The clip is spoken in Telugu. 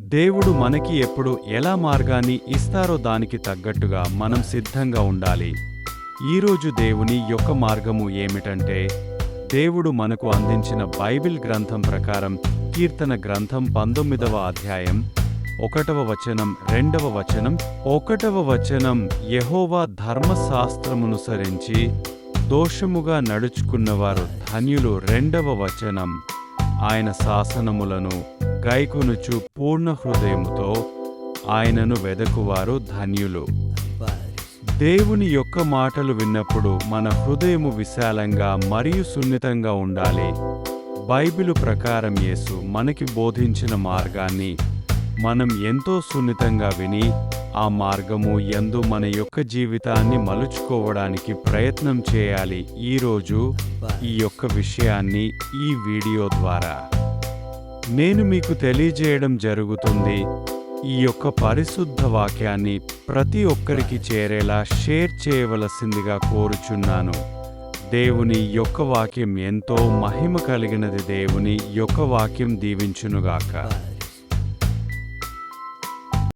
దేవుడు మనకి ఎప్పుడు ఎలా మార్గాన్ని ఇస్తారో దానికి తగ్గట్టుగా మనం సిద్ధంగా ఉండాలి. ఈరోజు దేవుని యొక్క మార్గము ఏమిటంటే దేవుడు మనకు అందించిన బైబిల్ గ్రంథం ప్రకారం కీర్తన గ్రంథం పంతొమ్మిదవ అధ్యాయం ఒకటవ వచనం రెండవ వచనం ఒకటవ వచనం యహోవా ధర్మశాస్త్రమునుసరించి దోషముగా నడుచుకున్నవారు ధన్యులు రెండవ వచనం. ఆయన శాసనములను గైకొనుచు పూర్ణ హృదయముతో ఆయనను వెదకువారు ధన్యులు. దేవుని యొక్క మాటలు విన్నప్పుడు మన హృదయము విశాలంగా మరియు సున్నితంగా ఉండాలి. బైబిలు ప్రకారం యేసు మనకి బోధించిన మార్గాన్ని మనం ఎంతో సున్నితంగా విని ఆ మార్గము ఎందు మన యొక్క జీవితాన్ని మలుచుకోవడానికి ప్రయత్నం చేయాలి. ఈరోజు ఈ యొక్క విషయాన్ని ఈ వీడియో ద్వారా. నేను మీకు తెలియజేయడం జరుగుతుంది. ఈ యొక్క పరిశుద్ధ వాక్యాన్ని ప్రతి ఒక్కరికి చేరేలా షేర్ చేయవలసిందిగా కోరుచున్నాను. దేవుని యొక్క వాక్యం ఎంతో మహిమ కలిగినది. దేవుని యొక్క వాక్యం దీవించునుగాక.